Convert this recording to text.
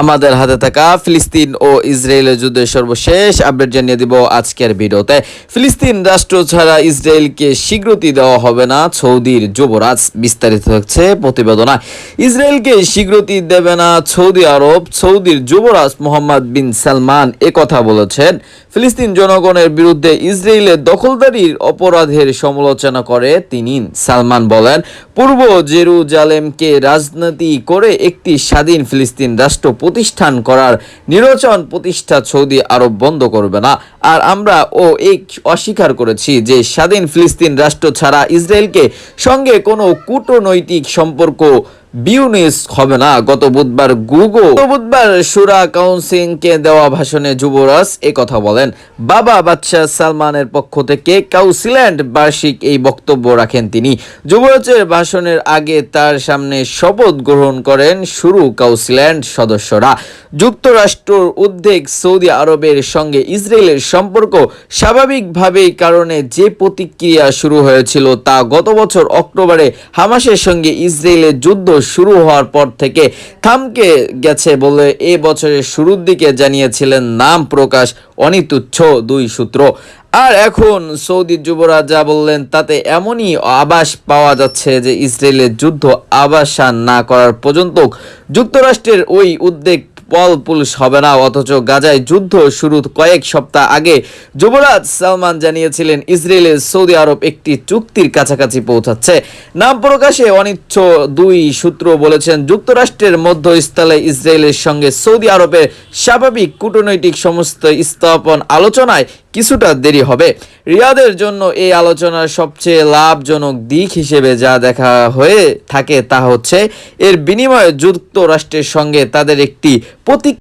আমাদের হাতে থাকা ফিলিস্তিন ও ইসরায়েলের যুদ্ধের সর্বশেষ আপডেট জানিয়ে দিব আজকের ভিডিওতে। ফিলিস্তিন রাষ্ট্র ছাড়া ইসরায়েলকে স্বীকৃতি দেওয়া হবে না, সৌদির যুবরাজ বিস্তারিত হচ্ছে প্রতিবেদনা ইসরায়েলকে স্বীকৃতি দেবে না সৌদি আরব, সৌদির যুবরাজ মোহাম্মদ বিন সালমান কথা বলেছেন। ফিলিস্তিন জনগণের বিরুদ্ধে ইসরায়েলের দখলদারির অপরাধের সমালোচনা করে তিনি সালমান বলেন, পূর্ব জেরুজালেমকে রাজনীতি করে একটি স্বাধীন ফিলিস্তিন রাষ্ট্র প্রতিষ্ঠান করার নির্বাচন প্রতিষ্ঠা সৌদি আরব বন্ধ করবে না। আর আমরা ও এই অস্বীকার করেছি যে স্বাধীন ফিলিস্তিন রাষ্ট্র ছাড়া ইসরায়েলকে সঙ্গে কোনো কূটনৈতিক সম্পর্ক বিউনিস হবে না। গত বুধবার গুগো গত বুধবার সুরা কাউন্সিলকে দেওয়া ভাষণে যুবরাজ এ কথা বলেন। বাবা বাদশাহ সালমানের পক্ষ থেকে কাউন্সিল্যান্ড বার্ষিক এই বক্তব্য রাখেন তিনি। যুবরাজের ভাষণের আগে তার সামনে শপথ গ্রহণ করেন শুরু কাউন্সিল্যান্ড সদস্যরা। যুক্তরাষ্ট্রর উদ্বেগ সৌদি আরবের সঙ্গে ইসরায়েলের সম্পর্ক স্বাভাবিকভাবেই কারণে যে প্রতিক্রিয়া শুরু হয়েছিল তা গত বছর অক্টোবরে হামাসের সঙ্গে ইসরায়েলের যুদ্ধ শুরু হওয়ার পর থেকে থামকে গেছে বলে এ বছরের শুরুর দিকে জানিয়েছিলেন নাম প্রকাশ অনিতুচ্ছ দুই সূত্র। আর এখন সৌদি যুবরাজ যা বললেন, তাতে এমনই আবাস পাওয়া যাচ্ছে যে ইসরায়েলের যুদ্ধ আবাসান না করার পর্যন্ত যুক্তরাষ্ট্রের ওই উদ্বেগ পল পুলিশ হবে না, অথচ গাজায় যুদ্ধ শুরু কয়েক সপ্তাহ আগে। যুবরাজ সালমান জানিয়েছিলেন ইসরায়েলের সৌদি আরব একটি চুক্তির কাছাকাছি পৌঁছাচ্ছে। নাম প্রকাশে অনিচ্ছ দুই সূত্র বলেছেন, যুক্তরাষ্ট্রের মধ্যস্থলে ইসরায়েলের সঙ্গে সৌদি আরবের স্বাভাবিক কূটনৈতিক সমস্ত স্থাপন আলোচনায় কিছুটা দেরি হবে। রিয়াদের জন্য এই আলোচনার সবচেয়ে লাভজনক দিক হিসেবে যা দেখা হয়ে থাকে তা হচ্ছে, এর বিনিময়ে যুক্তরাষ্ট্রের সঙ্গে তাদের একটি প্রতীক